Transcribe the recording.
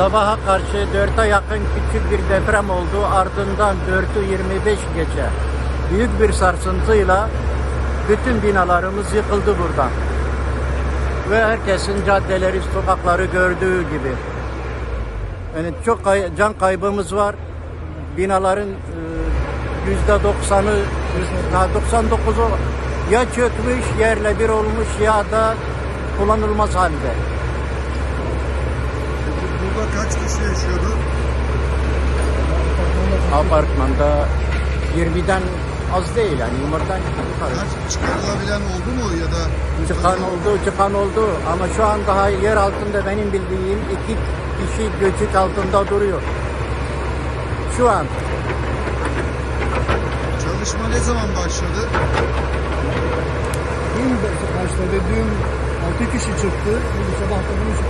Sabaha karşı 4'e yakın küçük bir deprem oldu. Ardından 4'ü 25 gece büyük bir sarsıntıyla bütün binalarımız yıkıldı buradan. Ve herkesin caddeleri, sokakları gördüğü gibi. Yani çok kay- can kaybımız var. Binaların e, yüzde doksanı, yüzde 99'u ya çökmüş, yerle bir olmuş ya da kullanılmaz halde. Apartmanda 20'den az değil yani yumurtan yukarı. Kaç çıkarılabilen oldu mu ya da Çıkan oldu, çıkan oldu ama şu an daha yer altında benim bildiğim iki kişi göçük altında duruyor. Şu an Çalışma ne zaman başladı? Dün başladı, dün 6 kişi çıktı, bugün sabah da bunu.